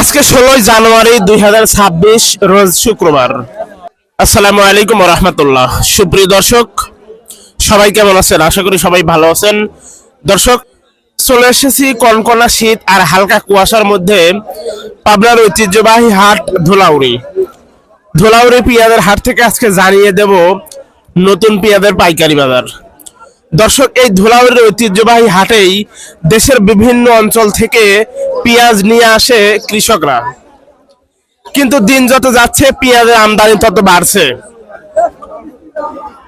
আজকে ষোলোই জানুয়ারি দুই হাজার ছাব্বিশ রোজ শুক্রবার। আসসালামু আলাইকুম রহমতুল্লাহ। সুপ্রিয় দর্শক, সবাই কেমন আছেন? আশা করি সবাই ভালো আছেন। দর্শক, চলে এসেছি কনকনা শীত আর হালকা কুয়াশার মধ্যে পাবনার ঐতিহ্যবাহী হাট ধুলাউড়ি। ধুলাউড়ি পেঁয়াজের হাট থেকে আজকে জানিয়ে দেব নতুন পেঁয়াজের পাইকারি বাজার। দর্শক, এই ধুলাউড়ির ঐতিহ্যবাহী হাটেই দেশের বিভিন্ন অঞ্চল থেকে পেঁয়াজ নিয়ে আসে কৃষকরা। কিন্তু দিন যত যাচ্ছে, পেঁয়াজের আমদানি তত বাড়ছে।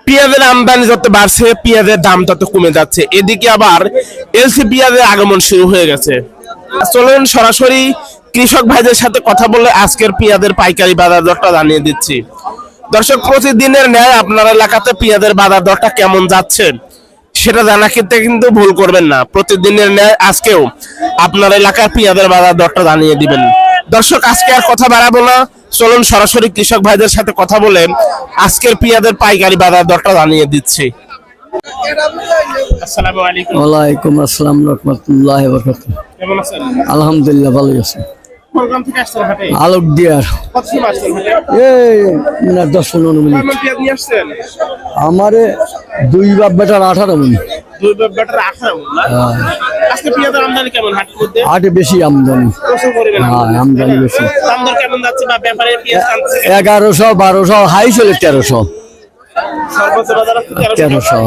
পেঁয়াজের আমদানি যত বাড়ছে, পেঁয়াজের দাম তত কমে যাচ্ছে। এদিকে আবার এলসি পেঁয়াজের আগমন শুরু হয়ে গেছে। চলুন সরাসরি কৃষক ভাইদের সাথে কথা বলে আজকের পেঁয়াজের পাইকারি বাজার দরটা জানিয়ে দিচ্ছি। দর্শক, প্রতিদিনের ন্যায় আপনার এলাকাতে পেঁয়াজের বাজার দরটা কেমন যাচ্ছে? সেটা জানা ক্ষেত্রে কিন্তু ভুল করবেন না। প্রতিদিনের ন্যায় আজকেও আপনার এলাকার পেঁয়াজের বাজার দরটা জানিয়ে দিবেন। দর্শক আজকে আর কথা বাড়াবো না। চলুন সরাসরি কৃষক ভাইদের সাথে কথা বলে আজকের পেঁয়াজের পাইকারি বাজার দরটা জানিয়ে দিচ্ছি। আসসালামু ওয়ালাইকুম আসসালাম রহমতুল্লাহ বরকাত কেমন আছেন? আলহামদুলিল্লাহ ভালো আছে। আলোক দিয়ার এই না দশ পনেরো মিনিট। আমারে দুই বাপ বেটার আঠারো মিনিট দুই ব্যাটার আঠারো মণ আজকে পেঁয়াজের আমদানি কেমন হাটের মধ্যে? আটে বেশি আমদানি। হ্যাঁ আমদানি। বেশি। দাম কেমন যাচ্ছে বা ব্যাপারে পেঁয়াজ এগারোশো বারোশো হাই চলে তেরোশো। তেরোশো।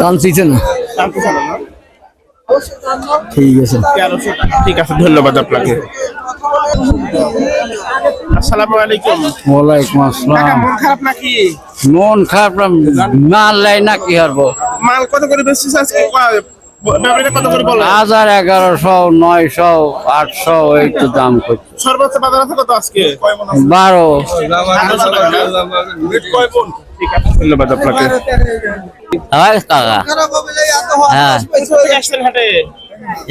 টানছিছে না? ঠিক আছে। ঠিক আছে ধন্যবাদ আপনাকে। আসসালামু আলাইকুম। ওয়ালাইকুম আসসালাম। মন খারাপ নাকি? মন খারাপ মাল লাই না কি হারবো মাল কত করে বেচছিস আজকে? ক- ব্যাপারীরা কত করে বলে? হাজার এগারোশো নয়শো আটশো এই তো দাম করছে। সর্বোচ্চ বাজার আছে কত আজকে? বারো। ধন্যবাদ আপনাকে। হয় কাকা? হ্যাঁ?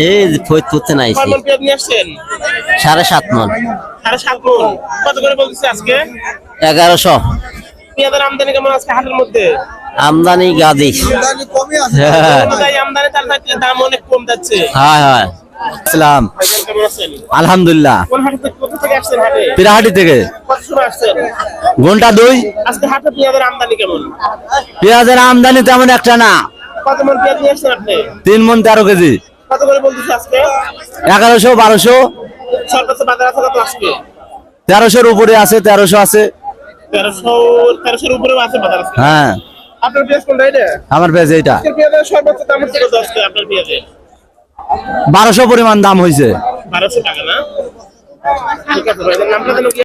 এই মন সাড়ে সাত মন। সাড়ে সাত মন। কত করে বলতেছে আজকে? এগারোশো। পেঁয়াজের আমদানি কেমন আজকে হাটের মধ্যে? আমদানি গাদি। হ্যাঁ আমদানি তার দাম অনেক কম যাচ্ছে। হয় হয়। আলহামদুলিল্লাহ। পিরাহাটি থেকে। ঘণ্টা দুই। আজকে পেঁয়াজের আমদানি কেমন? পেঁয়াজের আমদানি তেমন একটা না। মন তিন মন তেরো কেজি। কত করে বলতেছে আজকে? এগারোশো বারোশো। সর্বোচ্চ বাজার আছে কত আজকে? তেরোশোর উপরে আছে তেরোশো আছে। তেরোশো তেরোশোর উপরেও আছে বাজার আজকে হ্যাঁ। আপনার পেঁয়াজ কোনটা এটা? আমার পেঁয়াজ এইটা। পেঁয়াজের সর্বোচ্চ দাম হচ্ছে কত আজকে আপনার পেঁয়াজে? বারোশো পরিমাণ দাম হয়েছে বারোশো টাকা না? ঠিক আছে ভাই নামটা যেন কি